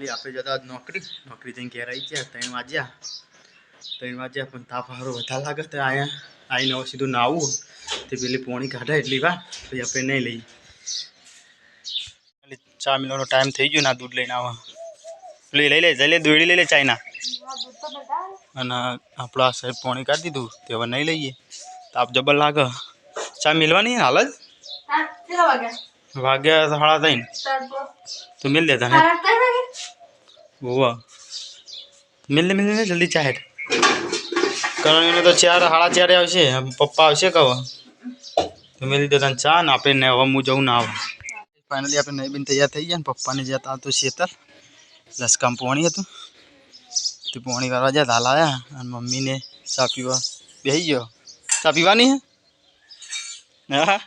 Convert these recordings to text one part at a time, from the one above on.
ली आप जता नौकरी नौकरी जैन घेर आई जा तीन बाजिया तीन बाजिया अपन तापारो बता लगे आया आई ना सीधू ना तो पेली पानी काटा इडली बा तो आप नहीं ली चा मिलो टाइम थी गये दूध लैने आवा ले ले ले ले ले ले चाय अपना साहब पानी का दीदू तो हम नहीं लीए तो आप जब्बर लाग चाय मिलवा नहीं हाल वाग्या साढ़ा तीन मिल देता है वो मिल मिले जल्दी चाहत करण ने तो 4 4.5 आवे पप्पा आवेगा तो मिली देना चाण अपने ने अब मु जाऊ ना फाइनल अपने नई बिन तैयार થઈ ગયા ને પપ્પા ને જાતો છેતર જસકામ પોણી હતું તે પોણી ભરવા ગયા ધાલાયા અને મમ્મી ને સાપીવા બેહી ગયો સાપીવાની હે હા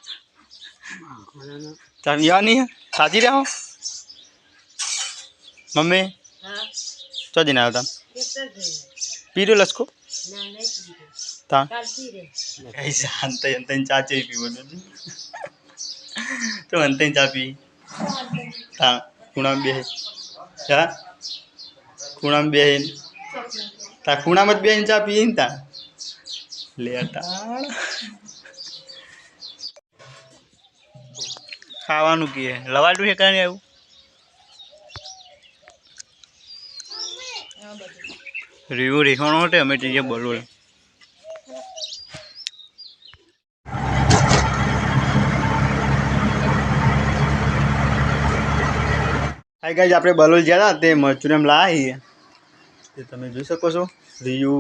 ચાનીયા ની સાજી રહ્યો મમ્મી છ દિવસ આવતા પીર લસકો ના ના તા ગાળ પીરે એસા અંતયંતન ચાચા એ પીવડાવે તો અંતયંતન ચાપી તા ગુણામ બે છે ચા ગુણામ બે છે તા ગુણામ જ બે ઇંચા પીયન તા લેટાળ ખાવાનું કે લવાડું હેકાને આવું રિવ્યુ રેખાણો માટે અમે જઈએ બરોબર હાઈ ગાઈઝ આપણે બલોલ ગયા હતા તે મચુરિયમ લાવીએ તે તમે જોઈ શકો છો રીયુ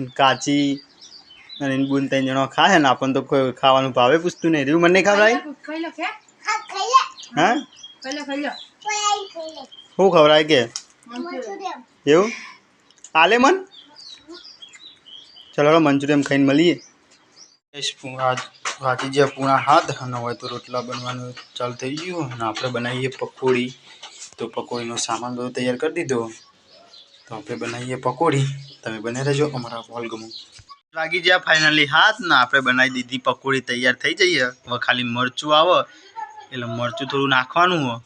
ઇન કાચી અને ઇન બુન ત્રણ જણો ખાય ને આપણને તો કોઈ ખાવાનું ભાવે પૂછતું નહીં રીયુ મને ખવડાય હા શું ખવડાય કે એવું આલે મન ચલો મંચુરિયમ ખાઈને મળીએ ભાજી જે પૂણા હાથ ધરાનો હોય તો રોટલા બનવાનું ચાલુ થઈ ગયું અને આપણે બનાવીએ પકોડી તો પકોડીનો સામાન બધો તૈયાર કરી દીધો તો આપણે બનાવીએ પકોડી તમે બને રહેજો અમારા વોલગમો લાગી જ્યાં ફાઇનલી હાથ ને આપણે બનાવી દીધી પકોડી તૈયાર થઈ જઈએ હવે ખાલી મરચું આવે એટલે મરચું થોડું નાખવાનું હોય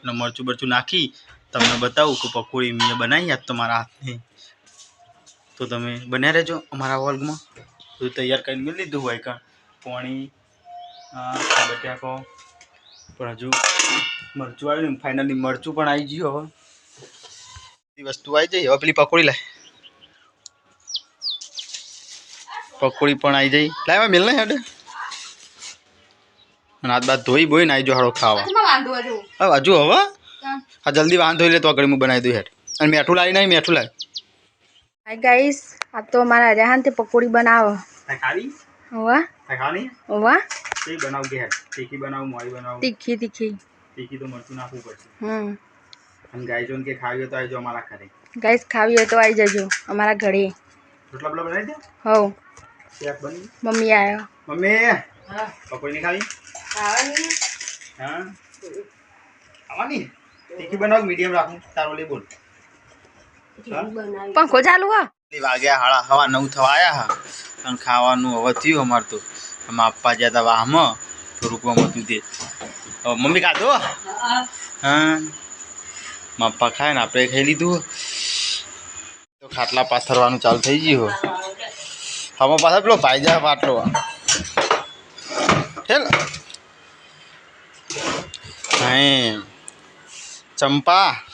એટલે મરચું બરચું નાખી તમને બતાવું કે પકોડી મેં બનાવી આજ તમારા મારા હાથની તો તમે બન્યા રહેજો અમારા વર્ગમાં બધું તૈયાર કરીને મેં લીધું હોય કાં પોણી બટાકો પણ હજુ મરચું આવ્યું ફાઇનલી મરચું પણ આવી ગયું હવે બધી વસ્તુ આવી જઈ હવે પેલી પકોડી લાય પકોડી પણ આવી જઈ લાવ્યા મેલ નહીં હેડે અને હાથ બાદ ધોઈ બોઈને આવી જો હારો ખાવા હજુ હવે હા જલ્દી વાહન ધોઈ લે તો આગળ હું બનાવી દઉં હેઠ અને મેઠું લાવી નહીં મેઠું લાવી હાય ગાઈસ આ તો મારા રહેન તે પકોડી બનાવો વાહ વાહ તીખી બનાવું મોરી બનાવું તીખી તીખી તીખી તો મરચું નાખવું પડશે હમ અને ગાઈસ જોન કે ખાવી તો આવજો અમારા ઘરે ગાઈસ ખાવી હોય તો આવી જજો અમારા ઘરે રોટલા બલા બનાવી દે હો શેફ બની મમ્મી આયો મમ્મી હા પકોડી ની ખાવી ખાવાની હા ખાવાની તીખી બનાવ મીડિયમ રાખું તારો લે બોલ પંખો ચાલુ હા વાગ્યા હાળા હવા નવ થવા આયા અને ખાવાનું હવે થયું અમાર તો અમે આપવા ગયા હતા વાહમાં થોડુંક મતું તે મમ્મી ખાધો હા મપ્પા ખાય ને આપણે ખાઈ લીધું તો ખાટલા પાથરવાનું ચાલુ થઈ ગયું હવે પાછા પેલો ભાઈજા પાટલો હેલ હા Champa.